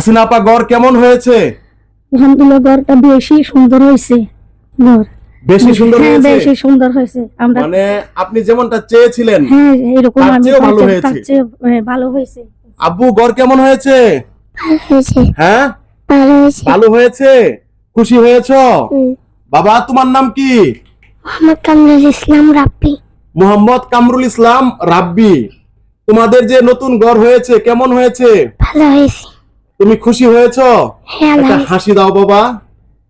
হাসিনা আপা গড় কেমন হয়েছে? আলহামদুলিল্লাহ ঘরটা বেশি সুন্দর হয়েছে ঘর বেশি সুন্দর হ্যাঁ হয়েছে? বেশি সুন্দর হয়েছে। আমরা মানে আপনি যেমনটা চেয়েছিলেন হ্যাঁ এরকম আমি ভালো হয়েছে। হ্যাঁ, ভালো হয়েছে। আব্বু গড় কেমন হয়েছে? হয়েছে। হ্যাঁ? ভালো হয়েছে। ভালো হয়েছে? খুশি হয়েছ। বাবা তোমার নাম কি? মোহাম্মদ কামরুল ইসলাম রাব্বি। মোহাম্মদ কামরুল ইসলাম রাব্বি। তোমাদের যে নতুন ঘর হয়েছে কেমন হয়েছে? ভালো হয়েছে। তুমি খুশি হয়েছ? হ্যাঁ একটা হাসি দাও বাবা।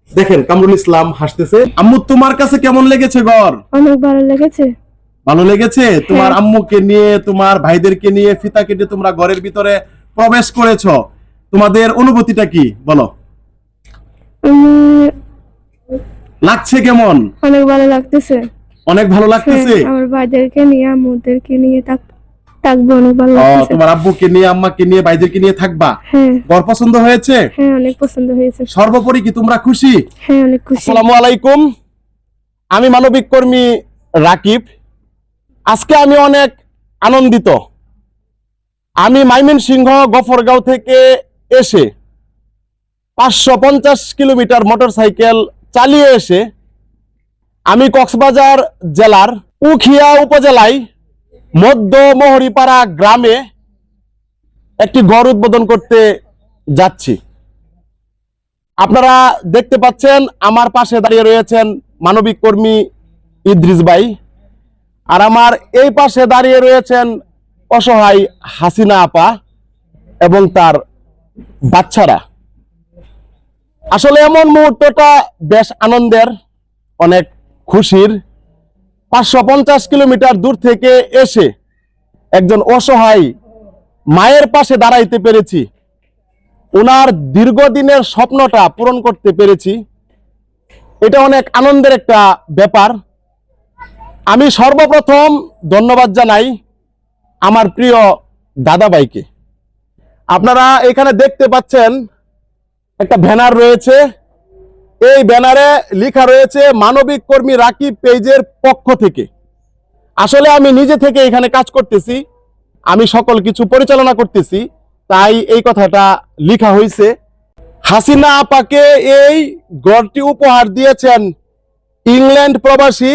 দেখেন কামরুল ইসলাম হাসতেছে। আম্মু তোমার কাছে কেমন লেগেছে ঘর? অনেক ভালো লেগেছে। ভালো লেগেছে? তোমার হ্যাঁ। আম্মুকে নিয়ে তোমার ভাইদেরকে নিয়ে ফিতা কেটে তোমরা ঘরের ভিতরে প্রবেশ করেছ। তোমাদের অনুভূতিটা কি? বলো। লাগছে কেমন? অনেক ভালো লাগতেছে। অনেক ভালো লাগতেছে? হ্যাঁ, আমার ভাইদেরকে নিয়ে আম্মুদেরকে নিয়ে থাক- থাকব অনেক ভালো ও, লাগতেছে। তোমার আব্বুকে নিয়ে আম্মাকে নিয়ে ভাইদেরকে নিয়ে থাকবা? হ্যাঁ। ঘর পছন্দ হয়েছে? হ্যাঁ অনেক পছন্দ হয়েছে। সর্বোপরি কি তোমরা খুশি? হ্যাঁ অনেক খুশি। আসসালামু আলাইকুম। আমি মানবিক কর্মী রাকিব। আজকে আমি অনেক আনন্দিত। আমি মাইমিন সিংহ গফরগাঁও থেকে এসে পাঁচশো পঞ্চাশ কিলোমিটার মোটরসাইকেল চালিয়ে এসে আমি কক্সবাজার জেলার উখিয়া উপজেলায় মধ্য মোহরিপাড়া গ্রামে একটি ঘর উদ্বোধন করতে যাচ্ছি। আপনারা দেখতে পাচ্ছেন, আমার পাশে দাঁড়িয়ে রয়েছেন মানবিক কর্মী ইদ্রিস ভাই আর আমার এই পাশে দাঁড়িয়ে রয়েছেন অসহায় হাসিনা আপা এবং তার বাচ্চারা। আসলে এমন মুহূর্তটা বেশ আনন্দের, অনেক খুশির। পাঁচশো পঞ্চাশ কিলোমিটার দূর থেকে এসে একজন অসহায় মায়ের পাশে দাঁড়াইতে পেরেছি। ওনার দীর্ঘদিনের স্বপ্নটা পূরণ করতে পেরেছি। এটা অনেক আনন্দের একটা ব্যাপার। আমি সর্বপ্রথম ধন্যবাদ জানাই আমার প্রিয় দাদাবাইকে আপনারা এখানে দেখতে পাচ্ছেন একটা ব্যানার রয়েছে। এই ব্যানারে লেখা রয়েছে, মানবিক কর্মী রাকিব পেজের পক্ষ থেকে। আসলে আমি নিজে থেকে এখানে কাজ করতেছি, আমি সকল কিছু পরিচালনা করতেছি, তাই এই কথাটা লেখা হয়েছে হাসিনা আপাকে এই গড়টি উপহার দিয়েছেন ইংল্যান্ড প্রবাসী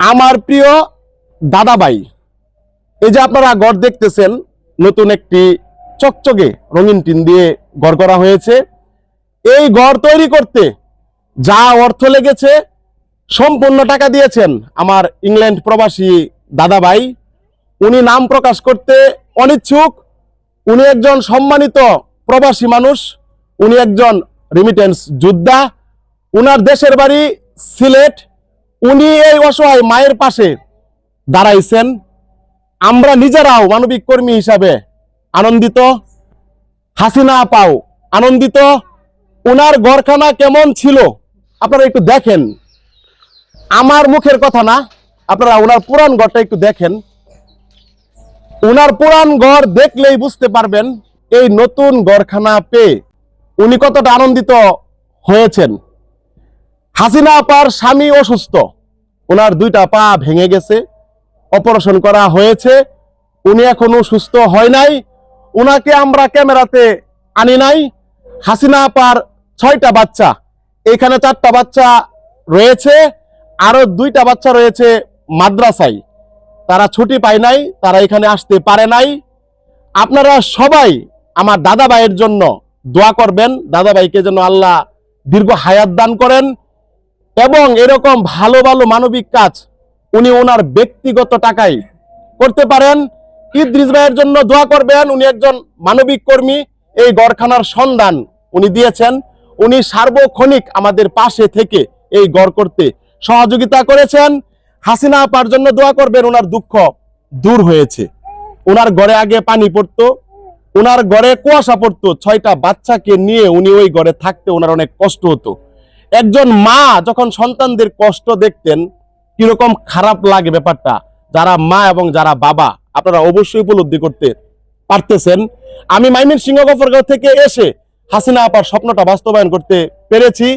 আমার প্রিয় দাদাবাই এই যে আপনারা গড় দেখতেছেন, নতুন একটি চকচকে রঙিন টিন দিয়ে গড় করা হয়েছে। এই গড় তৈরি করতে যা অর্থ লেগেছে, সম্পূর্ণ টাকা দিয়েছেন আমার ইংল্যান্ড প্রবাসী দাদাভাই। উনি নাম প্রকাশ করতে অনিচ্ছুক। উনি একজন সম্মানিত প্রবাসী মানুষ। উনি একজন রিমিটেন্স যোদ্ধা। উনার দেশের বাড়ি সিলেট। উনি এই অসহায় মায়ের পাশে দাঁড়াইছেন। আমরা নিজেরাও মানবিক কর্মী হিসাবে আনন্দিত। হাসিনা পাও আনন্দিত। উনার ঘরখানা কেমন ছিল? আপনারা একটু দেখেন। আমার মুখের কথা না, আপনারা ওনার পুরান ঘরটা একটু দেখেন। উনার পুরান ঘর দেখলেই বুঝতে পারবেন এই নতুন ঘরখানা পেয়ে উনি কতটা আনন্দিত হয়েছেন। হাসিনা আপার স্বামী অসুস্থ। ওনার দুইটা পা ভেঙে গেছে, অপারেশন করা হয়েছে। উনি এখনও সুস্থ হয় নাই। উনাকে আমরা ক্যামেরাতে আনি নাই। হাসিনা আপার ছয়টা বাচ্চা এখানে চারটা বাচ্চা রয়েছে, আরও দুইটা বাচ্চা রয়েছে মাদ্রাসায়। তারা ছুটি পায় নাই, তারা এখানে আসতে পারে নাই। আপনারা সবাই আমার দাদা ভাইয়ের জন্য দোয়া করবেন দাদা ভাইকে যেন আল্লাহ দীর্ঘ হায়াত দান করেন এবং এরকম ভালো ভালো মানবিক কাজ উনি ওনার ব্যক্তিগত টাকায় করতে পারেন। ইদ্রিস ভাইয়ের জন্য দোয়া করবেন, উনি একজন মানবিক কর্মী। এই গড়খানার সন্ধান উনি দিয়েছেন। উনি সার্বক্ষণিক আমাদের পাশে থেকে এই গড় করতে সহযোগিতা করেছেন। হাসিনা আপার জন্য দোয়া করবেন ওনার দুঃখ দূর হয়েছে। ওনার ঘরে আগে পানি পড়তো ওনার ঘরে কুয়াশা পড়তো, ছয়টা বাচ্চাকে নিয়ে উনি ওই ঘরে থাকতে ওনার অনেক কষ্ট হতো। একজন মা যখন সন্তানদের কষ্ট দেখতেন, কীরকম খারাপ লাগে ব্যাপারটা, যারা মা এবং যারা বাবা, আপনারা অবশ্যই উপলব্ধি করতে পারতেছেন। আমি মাইমিন সিংহ গফরগাঁও থেকে এসে হাসিনা আপার স্বপ্নটা বাস্তবায়ন করতে পেরেছি।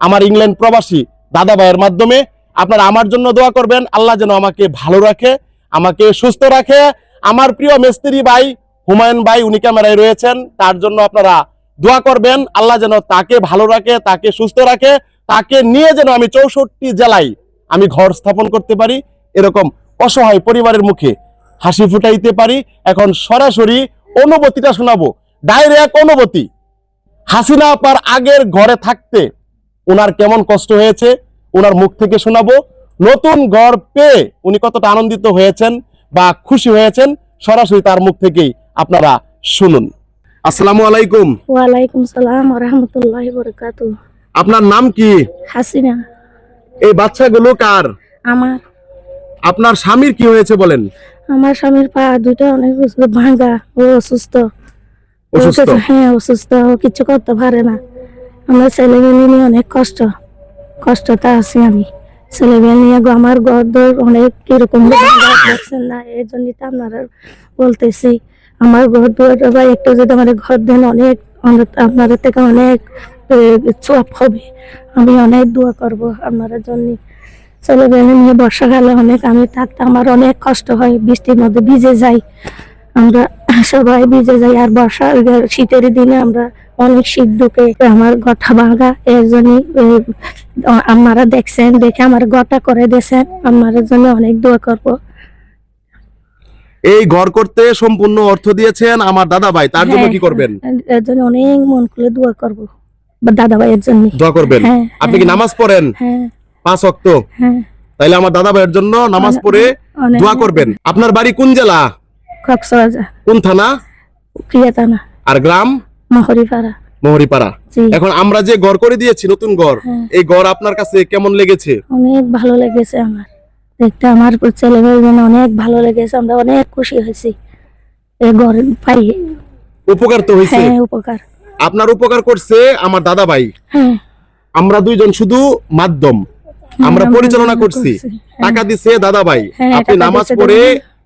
আমার ইংল্যান্ড প্রবাসী দাদা ভাইয়ের মাধ্যমে আপনারা আমার জন্য দোয়া করবেন। আল্লাহ যেন আমাকে ভালো রাখে, আমাকে সুস্থ রাখে। আমার প্রিয় মিস্ত্রি ভাই হুমায়ুন ভাই, উনি ক্যামেরায় রয়েছেন, তার জন্য আপনারা দোয়া করবেন। আল্লাহ যেন তাকে ভালো রাখে, তাকে সুস্থ রাখে, তাকে নিয়ে যেন আমি চৌষট্টি জেলায় আমি ঘর স্থাপন করতে পারি। এরকম অসহায় পরিবারের মুখে হাসি ফুটাইতে পারি। এখন সরাসরি অনুভূতিটা শোনাবো। ডাইরেক্ট অনুভূতি। হাসিনা আপার আগের ঘরে থাকতে ওনার কেমন কষ্ট হয়েছে ওনার মুখ থেকে শোনাবো। নতুন ঘর পেয়ে উনি কতটা আনন্দিত হয়েছেন বা খুশি হয়েছেন সরাসরি তার মুখ থেকেই আপনারা শুনুন। আসসালামু আলাইকুম। ওয়ালাইকুম সালাম রহমতুল্লাহ আপনার নাম কি? হাসিনা। এই বাচ্চাগুলো কার? আমার। আপনার স্বামীর কি হয়েছে বলেন? আমার স্বামীর পা দুটো অনেক বেশি ভাঙা ও অসুস্থ। অসুস্থ? হ্যাঁ অসুস্থ কিছু করতে পারে না। আমার ছেলে মেয়ে নিয়ে অনেক কষ্ট, কষ্টতে আছি আমি। ছেলে মেয়ে নিয়ে আমার ঘর দর অনেক কীরকম দেখছেন না, এই জন্যই তো আপনারা বলতেছি, আমার ঘর দুয়ার বা একটু যদি আমার ঘর দেন, অনেক আপনাদের থেকে অনেক চপ হবে। আমি অনেক দোয়া করব আপনারা জন্য। ছেলে মেয়ে নিয়ে বর্ষাকালে অনেক আমি থাকতে আমার অনেক কষ্ট হয়, বৃষ্টির মধ্যে ভিজে যাই। আমরা সবাই ভিজে যাই আর বর্ষা শীতের দিনে আমরা অনেক শীত ঢুকে আমার গঠা ভাঙা এর জন্য আপনারা দেখছেন দেখে আমার গটা করে দিয়েছেন। আমার জন্য অনেক দোয়া করব। এই ঘর করতে সম্পূর্ণ অর্থ দিয়েছেন আমার দাদা ভাই তার জন্য কি করবেন? এর জন্য অনেক মন খুলে দোয়া করব দাদা ভাইয়ের জন্য। দোয়া করবেন? হ্যাঁ, আপনি কি নামাজ পড়েন? হ্যাঁ। পাঁচ হ্যাঁ। তাইলে আমার দাদা ভাইয়ের জন্য নামাজ পড়ে দোয়া করবেন। আপনার বাড়ি কোন জেলা? কক্সবাজার কোন থানা? ক্রিয়াতানা আর গ্রাম? মহরিপাড়া মোহরিপাড়া এখন আমরা যে ঘর করে দিয়েছি নতুন ঘর হ্যাঁ। এই ঘর আপনার কাছে কেমন লেগেছে? অনেক ভালো লেগেছে আমার। দেখতে আমার ছেলে মেয়ের অনেক ভালো লেগেছে আমরা অনেক খুশি হয়েছি এই ঘর পাই উপকার তো হয়েছে। হ্যাঁ উপকার। আপনার উপকার করছে আমার দাদা ভাই হ্যাঁ। আমরা দুইজন শুধু মাধ্যম। আমরা আমরা পরিচালনা করছি। করছি, হ্যাঁ। টাকা দিছে দাদা ভাই হ্যাঁ, আপনি নামাজ পড়ে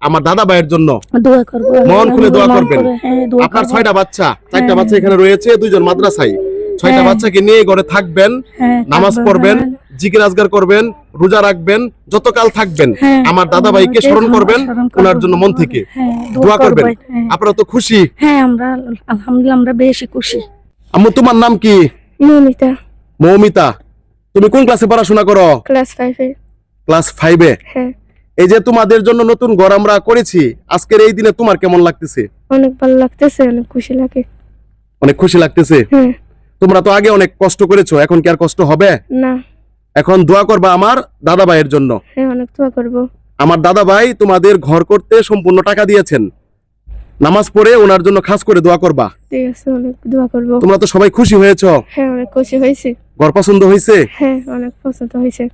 আমার দাদা ভাইয়ের জন্য মন খুলে দোয়া করবেন। করে, হ্যাঁ আপনার ছয়টা বাচ্চা চারটা হ্যাঁ। বাচ্চা এখানে রয়েছে দুইজন মাদ্রাসায়। ছয়টা হ্যাঁ। বাচ্চাকে নিয়ে ঘরে থাকবেন হ্যাঁ, নামাজ পড়বেন হ্যাঁ। জিকির আজগার করবেন রোজা রাখবেন যতকাল থাকবেন হ্যাঁ, আমার দাদা ভাইকে স্মরণ করবেন ওনার জন্য মন থেকে। হ্যাঁ দোয়া করবেন। হ্যাঁ। আপনারা তো খুশি। হ্যাঁ আমরা আলহামদুলিল্লাহ আমরা বেশি খুশি। আম্মু তোমার নাম কি? মমিতা। মৌমিতা তুমি কোন ক্লাসে পড়াশোনা করো? ক্লাস ফাইভে ক্লাস ফাইভে হ্যাঁ। এই যে তোমাদের জন্য নতুন ঘর আমরা করেছি আজকের এই দিনে তোমার কেমন লাগতেছে? অনেক ভালো লাগতেছে অনেক খুশি লাগে। অনেক খুশি লাগতেছে? হ্যাঁ। তোমরা তো আগে অনেক কষ্ট করেছ এখন কি আর কষ্ট হবে? না। এখন দোয়া করবা আমার দাদা ভাইয়ের জন্য। হ্যাঁ অনেক দোয়া করব। আমার দাদা ভাই তোমাদের ঘর করতে সম্পূর্ণ টাকা দিয়েছেন। নামাজ পড়ে ওনার জন্য খাস করে দোয়া করবা। ঠিক আছে অনেক দোয়া করব। তোমরা তো সবাই খুশি হয়েছো? হ্যাঁ অনেক খুশি হয়েছে। ঘর পছন্দ হয়েছে? হ্যাঁ অনেক পছন্দ হয়েছে।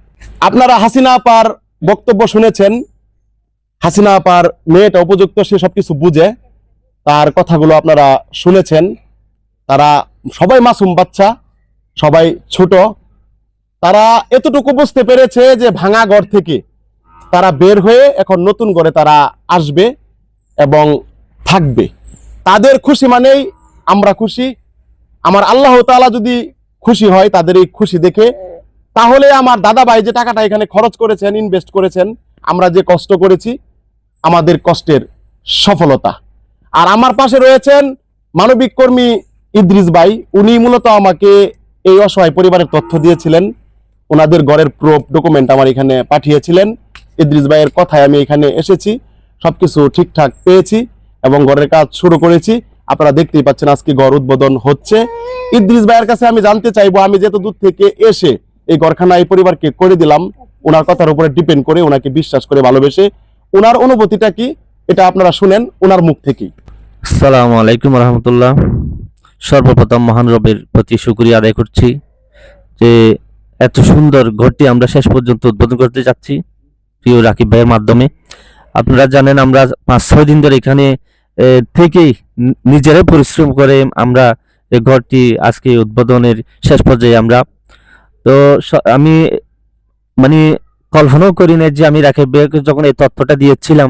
আপনারা হাসিনা আপার বক্তব্য শুনেছেন হাসিনা আপার মেয়েটা উপযুক্ত, সে সবকিছু বুঝে। তার কথাগুলো আপনারা শুনেছেন। তারা সবাই মাসুম বাচ্চা, সবাই ছোট। তারা এতটুকু বুঝতে পেরেছে যে ভাঙা ঘর থেকে তারা বের হয়ে এখন নতুন করে তারা আসবে এবং থাকবে। তাদের খুশি মানেই আমরা খুশি। আমার আল্লাহ তালা যদি খুশি হয় তাদের এই খুশি দেখে তাহলে আমার দাদা ভাই যে টাকাটা এখানে খরচ করেছেন ইনভেস্ট করেছেন, আমরা যে কষ্ট করেছি, আমাদের কষ্টের সফলতা। আর আমার পাশে রয়েছেন মানবিক কর্মী ইদ্রিস ভাই। উনি মূলত আমাকে এই অসহায় পরিবারের তথ্য দিয়েছিলেন। ওনাদের ঘরের প্রুফ ডকুমেন্ট আমার এখানে পাঠিয়েছিলেন। ইদ্রিস ভাইয়ের কথায় আমি এখানে এসেছি, সবকিছু ঠিকঠাক পেয়েছি এবং ঘরের কাজ শুরু করেছি। আপনারা দেখতেই পাচ্ছেন আজকে ঘর উদ্বোধন হচ্ছে। ইদ্রিস ভাইয়ের কাছে আমি জানতে চাইব, আমি যেত দূর থেকে এসে এই ঘরখানা এই পরিবারকে করে দিলাম। ওনার কথার উপরে ডিপেন্ড করে ওনাকে বিশ্বাস করে ভালোবেসে। ওনার অনুভূতিটা কি? এটা আপনারা শুনেন ওনার মুখ থেকেই আসসালামু আলাইকুম রহমতুল্লাহ। সর্বপ্রথম মহান রবের প্রতি শুক্রিয়া আদায় করছি যে এত সুন্দর ঘরটি আমরা শেষ পর্যন্ত উদ্বোধন করতে যাচ্ছি, প্রিয় রাকিব ভাইয়ের মাধ্যমে। আপনারা জানেন আমরা পাঁচ, ছয় দিন ধরে এখানে থেকেই নিজেরাই পরিশ্রম করে আমরা এই ঘরটি আজকে উদ্বোধনের শেষ পর্যায়ে আমরা তো আমি মানে কল্পনাও করি না যে আমি রাকিব ভাইকে যখন এই তথ্যটা দিয়েছিলাম,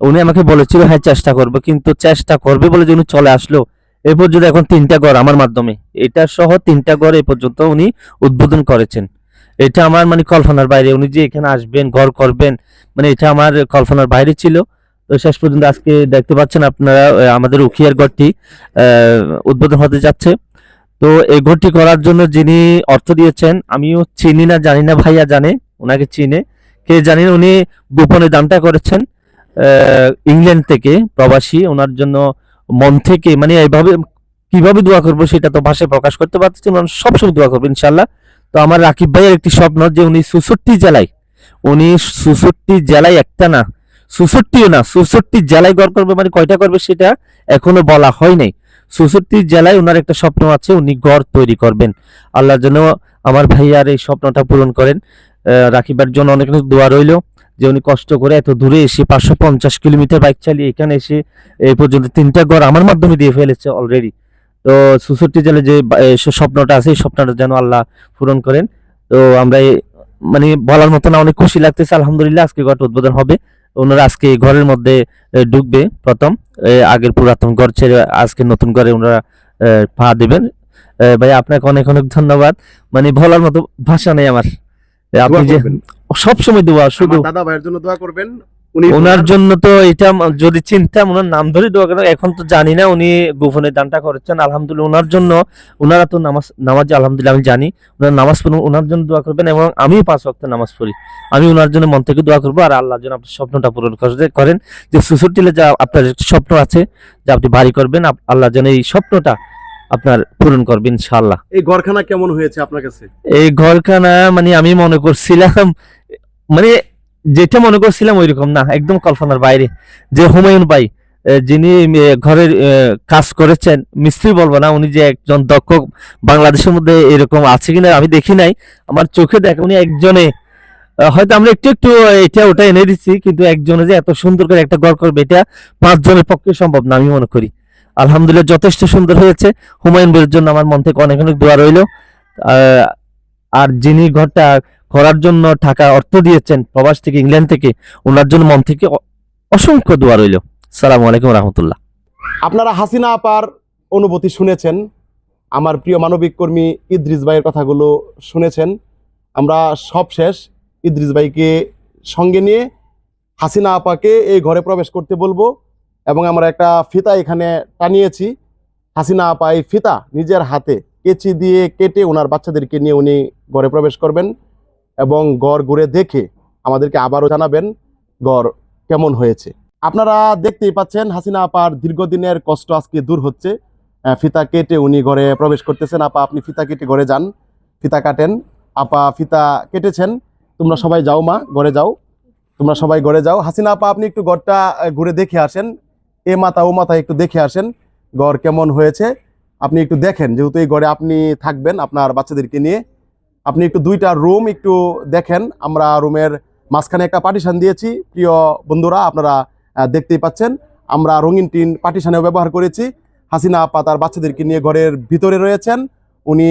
উনি আমাকে বলেছিল হ্যাঁ চেষ্টা করবে। কিন্তু চেষ্টা করবে বলে যে উনি চলে আসলো, এ পর্যন্ত এখন তিনটা ঘর আমার মাধ্যমে। এটা সহ তিনটা ঘর এ পর্যন্ত উনি উদ্বোধন করেছেন। এটা আমার মানে কল্পনার বাইরে। উনি যে এখানে আসবেন, ঘর করবেন মানে এটা আমার কল্পনার বাইরে ছিল। তো শেষ পর্যন্ত আজকে দেখতে পাচ্ছেন আপনারা আমাদের উখিয়ার ঘরটি উদ্বোধন হতে যাচ্ছে। তো এই ঘরটি করার জন্য যিনি অর্থ দিয়েছেন আমিও চিনি না জানি না ভাইয়া জানে ওনাকে চিনে। কে জানি না, উনি গোপনে দানটা করেছেন ইংল্যান্ড থেকে প্রবাসী ওনার জন্য মন থেকে মানে এইভাবে কীভাবে দোয়া করব সেটা তো ভাষায় প্রকাশ করতে পারতেছি না সবসময় দোয়া করব ইনশাল্লাহ তো আমার রাকিব ভাইয়ের একটি স্বপ্ন যে উনি সুষট্টি জেলায় উনি সুষট্টি জেলায় একটা না সুষট্টিও না সুষট্টি জেলায় গড় করবে মানে কয়টা করবে সেটা এখনও বলা হয় নাই। সুষট্টি জেলায় ওনার একটা স্বপ্ন আছে, উনি ঘর তৈরি করবেন। আল্লাহর জন্য আমার ভাইয়ার এই স্বপ্নটা পূরণ করেন। রাখিবার জন্য অনেক অনেক দোয়া রইল যে উনি কষ্ট করে এত দূরে এসে পাঁচশো পঞ্চাশ কিলোমিটার বাইক চালিয়ে এখানে এসে এই পর্যন্ত তিনটা ঘর আমার মাধ্যমে দিয়ে ফেলেছে অলরেডি তো সুষট্টি জেলায় যে স্বপ্নটা আছে, এই স্বপ্নটা যেন আল্লাহ পূরণ করেন। তো আমরা মানে বলার মতো না, অনেক খুশি লাগতেছে, আলহামদুলিল্লাহ আজকে ঘরটা উদ্বোধন হবে। ওনারা আজকে ঘরের মধ্যে ঢুকবে প্রথম। আগের পুরাতন ঘর ছেড়ে আজকে নতুন ঘরে ওনারা পা দেবেন। ভাই আপনাকে অনেক অনেক ধন্যবাদ। মানে বলার মতো ভাষা নেই আমার। আপনি যে। সবসময় দোয়া শুধু দাদা ভাইয়ের জন্য দোয়া করবেন। উনি ওনার জন্য তো এটা যদি চিন্তা ওনার নাম ধরে দোয়া করেন এখন তো জানি না উনি গোপনে দানটা করেছেন। আলহামদুলিল্লাহ ওনার জন্য ওনারা তো নামাজ নামাজ আলহামদুলিল্লাহ আমি জানি। ওনার নামাজ পড়ুন ওনার জন্য দোয়া করবেন এবং আমিও পাঁচ ওয়াক্ত নামাজ পড়ি। আমি ওনার জন্য মন থেকে দোয়া করব আর আল্লাহর জন্য আপনার স্বপ্নটা পূরণ করেন। যে সুসুরটিলে যা আপনার স্বপ্ন আছে যে আপনি বাড়ি করবেন আল্লাহ যেন এই স্বপ্নটা আপনার পূরণ করবেন ইনশাআল্লাহ। এই ঘরখানা কেমন হয়েছে আপনার কাছে? এই ঘরখানা মানে আমি মনে করছিলাম মানে যেটা মনে করছিলাম ওইরকম না, একদম কল্পনার বাইরে। যে হুমায়ুন ভাই যিনি ঘরের কাজ করেছেন, মিস্ত্রি বলব না, উনি যে একজন দক্ষ বাংলাদেশের মধ্যে এরকম আছে কিনা আমি দেখি নাই। আমার চোখে দেখে উনি একজনে হয়তো আমরা একটু একটু এটা ওটা এনে দিচ্ছি, কিন্তু একজনে যে এত সুন্দর করে একটা ঘর করবে, এটা পাঁচজনের পক্ষে সম্ভব না, আমি মনে করি। আলহামদুলিল্লাহ যথেষ্ট সুন্দর হয়েছে। হুমায়ুন ভাইয়ের জন্য আমার মন থেকে অনেক অনেক দোয়া রইল। আর যিনি ঘরটা করার জন্য টাকা অর্থ দিয়েছেন প্রবাস থেকে, ইংল্যান্ড থেকে। ওনার জন্য মন থেকে অসংখ্য দোয়া রইল। সালাম আলাইকুম রহমতুল্লাহ। আপনারা হাসিনা আপার অনুভূতি শুনেছেন। আমার প্রিয় মানবিক কর্মী ইদ্রিস ভাইয়ের কথাগুলো শুনেছেন। আমরা সব শেষ। ইদ্রিস ভাইকে সঙ্গে নিয়ে হাসিনা আপাকে এই ঘরে প্রবেশ করতে বলব এবং আমরা একটা ফিতা এখানে টানিয়েছি। হাসিনা আপা এই ফিতা নিজের হাতে কেচি দিয়ে কেটে ওনার বাচ্চাদেরকে নিয়ে উনি ঘরে প্রবেশ করবেন। এবং গড় ঘুরে দেখে আমাদেরকে আবারও জানাবেন গড় কেমন হয়েছে। আপনারা দেখতেই পাচ্ছেন হাসিনা আপার দীর্ঘদিনের কষ্ট আজকে দূর হচ্ছে। ফিতা কেটে উনি ঘরে প্রবেশ করতেছেন। আপা আপনি ফিতা কেটে ঘরে যান। ফিতা কাটেন। আপা ফিতা কেটেছেন। তোমরা সবাই যাও মা ঘরে যাও। তোমরা সবাই ঘরে যাও। হাসিনা আপা আপনি একটু আহ, ঘুরে দেখে আসেন। এ মাথা ও মাথা একটু দেখে আসেন ঘর কেমন হয়েছে। আপনি একটু দেখেন যেহেতু এই ঘরে আপনি থাকবেন আপনার বাচ্চাদেরকে নিয়ে। আপনি একটু দুইটা রুম একটু দেখেন। আমরা রুমের মাঝখানে একটা পার্টিশান দিয়েছি। প্রিয় বন্ধুরা, আপনারা দেখতেই পাচ্ছেন। আমরা রঙিন টিন পার্টিশানেও ব্যবহার করেছি। হাসিনা আপা তার বাচ্চাদেরকে নিয়ে ঘরের ভিতরে রয়েছেন। উনি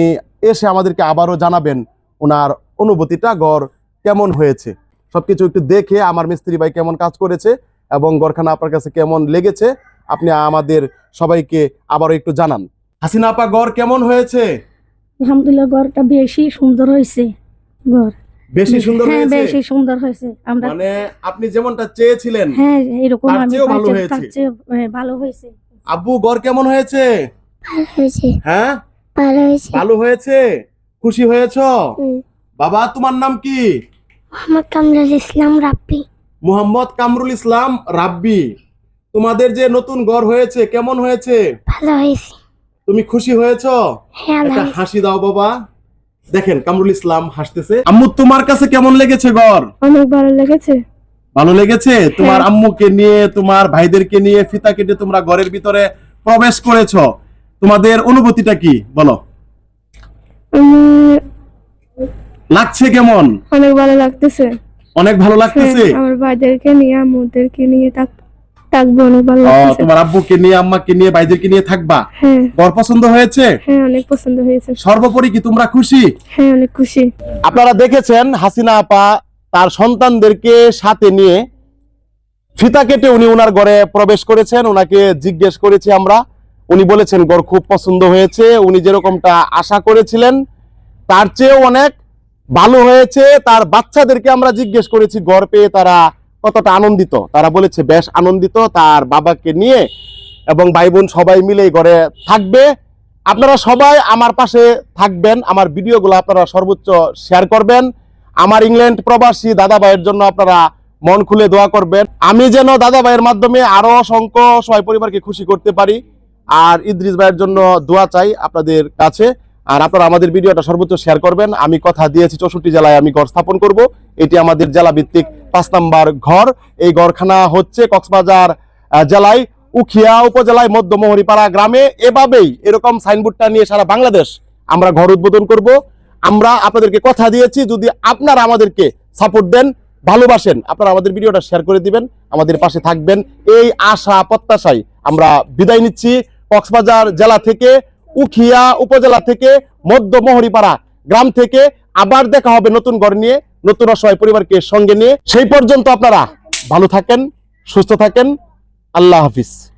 এসে আমাদেরকে আবারও জানাবেন ওনার অনুভূতিটা ঘর কেমন হয়েছে। সব কিছু একটু দেখে আমার মিস্ত্রি ভাই কেমন কাজ করেছে এবং ঘরখানা আপনার কাছে কেমন লেগেছে, আপনি আমাদের সবাইকে আবারও একটু জানান। হাসিনা আপা ঘর কেমন হয়েছে? আলহামদুলিল্লাহ ঘরটা বেশি সুন্দর হয়েছে। ঘর। বেশি সুন্দর হ্যাঁ বেশি সুন্দর হয়েছে। আমরা মানে আপনি যেমনটা চেয়েছিলেন হ্যাঁ এরকম আমি ভালো হয়েছে। হ্যাঁ, ভালো হয়েছে। আব্বু ঘর কেমন হয়েছে? ভালো হয়েছে। হ্যাঁ? ভালো হয়েছে। ভালো হয়েছে? খুশি হয়েছো? বাবা তোমার নাম কি? মোহাম্মদ কামরুল ইসলাম রাব্বি। মুহাম্মদ কামরুল ইসলাম রাব্বি। তোমাদের যে নতুন ঘর হয়েছে কেমন হয়েছে? ভালো হয়েছে। তুমি খুশি হয়েছো? হ্যাঁ একটা হাসি দাও বাবা। দেখেন কামরুল ইসলাম হাসতেছে। আম্মু তোমার কাছে কেমন লেগেছে ঘর? অনেক ভালো লেগেছে। ভালো লেগেছে? তোমার হ্যাঁ। আম্মুকে নিয়ে তোমার ভাইদেরকে নিয়ে ফিতা কেটে তোমরা ঘরের ভিতরে প্রবেশ করেছ। তোমাদের অনুভূতিটা কি? বলো। লাগছে কেমন? অনেক ভালো লাগতেছে। অনেক ভালো লাগতেছে? হ্যাঁ, আমার ভাইদেরকে নিয়ে আম্মুদেরকে নিয়ে থাক- থাকব অনেক ভালো ও, লাগতেছে। তোমার আব্বুকে নিয়ে আম্মাকে নিয়ে ভাইদেরকে নিয়ে থাকবা? হ্যাঁ। ঘর পছন্দ হয়েছে? হ্যাঁ অনেক পছন্দ হয়েছে। সর্বোপরি কি তোমরা খুশি? হ্যাঁ অনেক খুশি। আপনারা দেখেছেন হাসিনা আপা তার সন্তানদেরকে সাথে নিয়ে ফিতা কেটে উনি ওনার ঘরে প্রবেশ করেছেন ওনাকে জিজ্ঞেস করেছি আমরা। উনি বলেছেন ঘর খুব পছন্দ হয়েছে। উনি যেরকমটা আশা করেছিলেন তার চেয়েও অনেক ভালো হয়েছে। তার বাচ্চাদেরকে আমরা জিজ্ঞেস করেছি ঘর পেয়ে তারা কতটা আনন্দিত? তারা বলেছে, বেশ আনন্দিত, তার বাবাকে নিয়ে এবং ভাই বোন সবাই মিলে ঘরে থাকবে। আপনারা সবাই আমার পাশে থাকবেন, আমার ভিডিওগুলো আপনারা সর্বোচ্চ শেয়ার করবেন। আমার ইংল্যান্ড প্রবাসী দাদা ভাইয়ের জন্য আপনারা মন খুলে দোয়া করবেন। আমি যেন দাদা ভাইয়ের মাধ্যমে আরও অসংখ্য সবাই পরিবারকে খুশি করতে পারি। আর ইদ্রিস ভাইয়ের জন্য দোয়া চাই আপনাদের কাছে। আর আপনারা আমাদের ভিডিওটা সর্বোচ্চ শেয়ার করবেন। আমি কথা দিয়েছি চৌষট্টি জেলায় আমি ঘর স্থাপন করব। এটি আমাদের জেলা ভিত্তিক পাঁচ নাম্বার ঘর। এই ঘরখানা হচ্ছে কক্সবাজার জেলায়, উখিয়া উপজেলায় মধ্যমোহরিপাড়া গ্রামে। এভাবেই এরকম সাইনবোর্ডটা নিয়ে সারা বাংলাদেশ আমরা ঘর উদ্বোধন করব। আমরা আপনাদেরকে কথা দিয়েছি, যদি আপনারা আমাদেরকে সাপোর্ট দেন, ভালোবাসেন, আপনারা আমাদের ভিডিওটা শেয়ার করে দিবেন, আমাদের পাশে থাকবেন। এই আশা প্রত্যাশায় আমরা বিদায় নিচ্ছি কক্সবাজার জেলা থেকে, উখিয়া উপজেলা থেকে মধ্য মোহরিপাড়া গ্রাম থেকে। আবার দেখা হবে নতুন ঘর নিয়ে, নতুন অসহায় পরিবারকে সঙ্গে নিয়ে। সেই পর্যন্ত আপনারা ভালো থাকেন, সুস্থ থাকেন। আল্লাহ হাফিজ।